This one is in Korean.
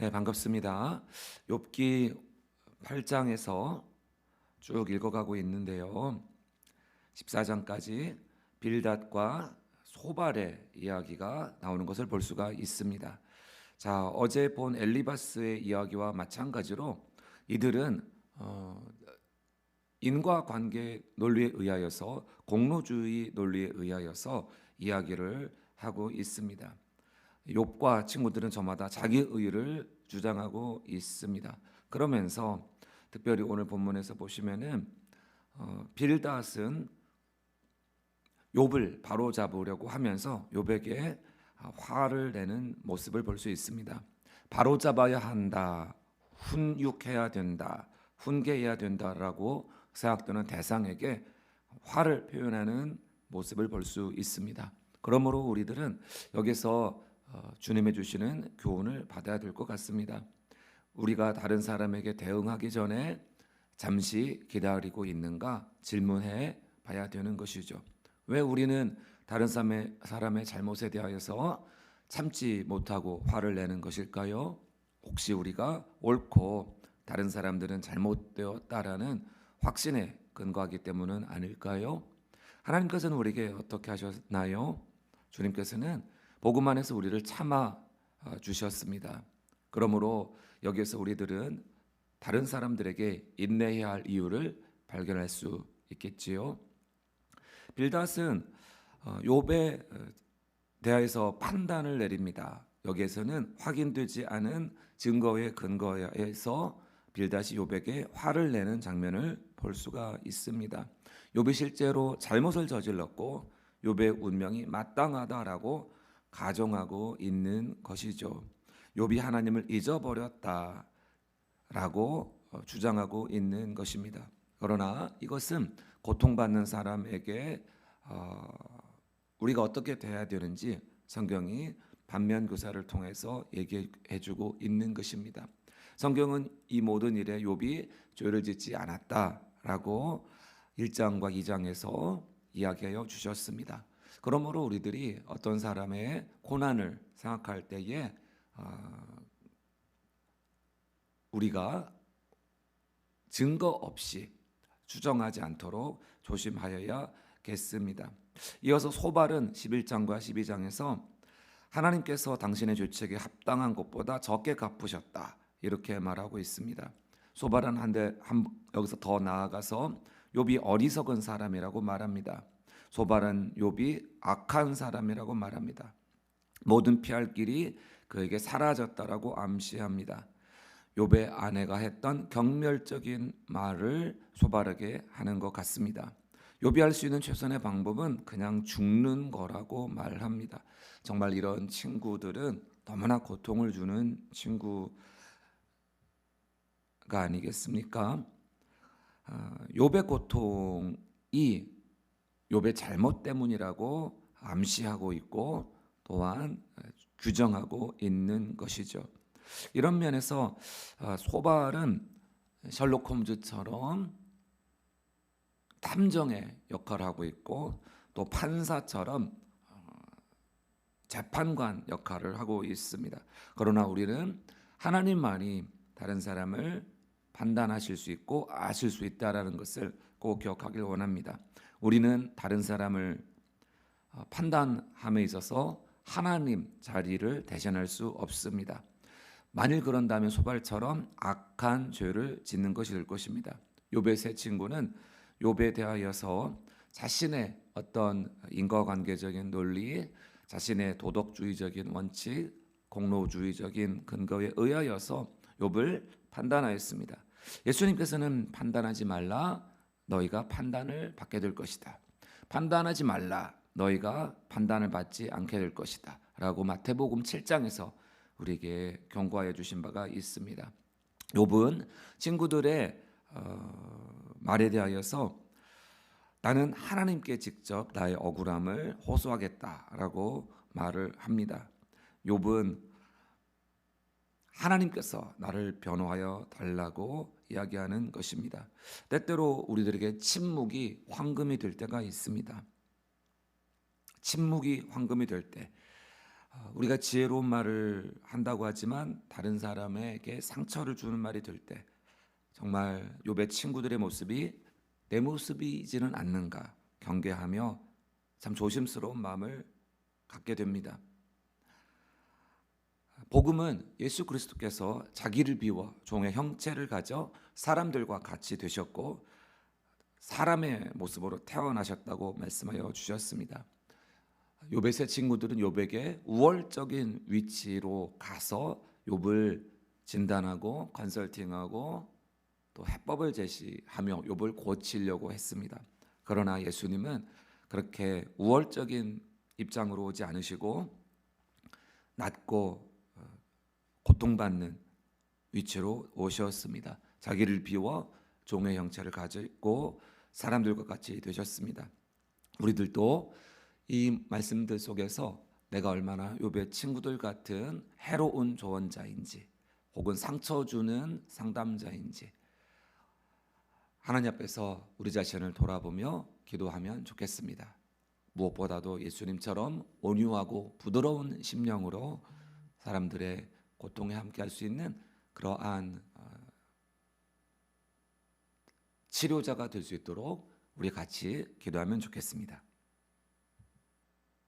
네, 반갑습니다. 욥기 8장에서 쭉 읽어가고 있는데요. 14장까지 빌닷과 소발의 이야기가 나오는 것을 볼 수가 있습니다. 자, 어제 본 엘리바스의 이야기와 마찬가지로 이들은 어, 인과 관계 논리에 의하여서 공로주의 논리에 의하여서 이야기를 하고 있습니다. 욥과 친구들은 저마다 자기 의를 주장하고 있습니다. 그러면서 특별히 오늘 본문에서 보시면은 어, 빌닷은 욥을 바로 잡으려고 하면서 욥에게 화를 내는 모습을 볼 수 있습니다. 바로 잡아야 한다. 훈육해야 된다. 훈계해야 된다라고 생각되는 대상에게 화를 표현하는 모습을 볼 수 있습니다. 그러므로 우리들은 여기서 어, 주님의 주시는 교훈을 받아야 될 것 같습니다. 우리가 다른 사람에게 대응하기 전에 잠시 기다리고 있는가 질문해 봐야 되는 것이죠. 왜 우리는 다른 사람의, 사람의 잘못에 대하여서 참지 못하고 화를 내는 것일까요? 혹시 우리가 옳고 다른 사람들은 잘못되었다라는 확신에 근거하기 때문은 아닐까요? 하나님께서는 우리에게 어떻게 하셨나요? 주님께서는 복음 안에서 우리를 참아 주셨습니다. 그러므로 여기에서 우리들은 다른 사람들에게 인내해야 할 이유를 발견할 수 있겠지요. 빌닷은 욥에 대하여서 판단을 내립니다. 여기에서는 확인되지 않은 증거의 근거에서 빌닷이 욥에게 화를 내는 장면을 볼 수가 있습니다. 욥이 실제로 잘못을 저질렀고 욥의 운명이 마땅하다라고 가정하고 있는 것이죠. 욥이 하나님을 잊어버렸다라고 주장하고 있는 것입니다. 그러나 이것은 고통받는 사람에게 어, 우리가 어떻게 돼야 되는지 성경이 반면 교사를 통해서 얘기해주고 있는 것입니다. 성경은 이 모든 일에 욥이 죄를 짓지 않았다라고 1장과 2장에서 이야기하여 주셨습니다. 그러므로 우리들이 어떤 사람의 고난을 생각할 때에 어, 우리가 증거 없이 추정하지 않도록 조심하여야겠습니다. 이어서 소발은 11장과 12장에서 하나님께서 당신의 죄책에 합당한 것보다 적게 갚으셨다 이렇게 말하고 있습니다. 소발은 한데 한, 여기서 더 나아가서 욥이 어리석은 사람이라고 말합니다. 소발은 욥이 악한 사람이라고 말합니다. 모든 피할 길이 그에게 사라졌다라고 암시합니다. 욥의 아내가 했던 경멸적인 말을 소발에게 하는 것 같습니다. 욥이 할 수 있는 최선의 방법은 그냥 죽는 거라고 말합니다. 정말 이런 친구들은 너무나 고통을 주는 친구가 아니겠습니까? 욥의 고통이 욥의 잘못 때문이라고 암시하고 있고 또한 규정하고 있는 것이죠. 이런 면에서 소발은 셜록 홈즈처럼 탐정의 역할을 하고 있고 또 판사처럼 재판관 역할을 하고 있습니다. 그러나 우리는 하나님만이 다른 사람을 판단하실 수 있고 아실 수 있다라는 것을 꼭 기억하길 원합니다. 우리는 다른 사람을 판단함에 있어서 하나님 자리를 대신할 수 없습니다. 만일 그런다면 소발처럼 악한 죄를 짓는 것이 될 것입니다. 욥의 세 친구는 욥에 대하여서 자신의 어떤 인과관계적인 논리, 자신의 도덕주의적인 원칙, 공로주의적인 근거에 의하여서 욥을 판단하였습니다. 예수님께서는 판단하지 말라 너희가 판단을 받게 될 것이다. 판단하지 말라 너희가 판단을 받지 않게 될 것이다. 라고 마태복음 7장에서 우리에게 경고하여 주신 바가 있습니다. 욥은 친구들의 어, 말에 대하여서 나는 하나님께 직접 나의 억울함을 호소하겠다라고 말을 합니다. 욥은 하나님께서 나를 변호하여 달라고 이야기하는 것입니다. 때때로 우리들에게 침묵이 황금이 될 때가 있습니다. 침묵이 황금이 될 때, 아, 우리가 지혜로운 말을 한다고 하지만 다른 사람에게 상처를 주는 말이 될 때 정말 욥의 친구들의 모습이 내 모습이지는 않는가 경계하며 참 조심스러운 마음을 갖게 됩니다. 복음은 예수 그리스도께서 자기를 비워 종의 형체를 가져 사람들과 같이 되셨고 사람의 모습으로 태어나셨다고 말씀하여 주셨습니다. 세 친구들은 욥에게 우월적인 위치로 가서 욥을 진단하고 컨설팅하고 또 해법을 제시하며 욥을 고치려고 했습니다. 그러나 예수님은 그렇게 우월적인 입장으로 오지 않으시고 낮고 어, 고통받는 위치로 오셨습니다. 자기를 비워 종의 형체를 가지고 사람들과 같이 되셨습니다. 우리들도 이 말씀들 속에서 내가 얼마나 욥의 친구들 같은 해로운 조언자인지 혹은 상처 주는 상담자인지 하나님 앞에서 우리 자신을 돌아보며 기도하면 좋겠습니다. 무엇보다도 예수님처럼 온유하고 부드러운 심령으로 사람들의 고통에 함께할 수 있는 그러한 어, 치료자가 될 수 있도록 우리 같이 기도하면 좋겠습니다.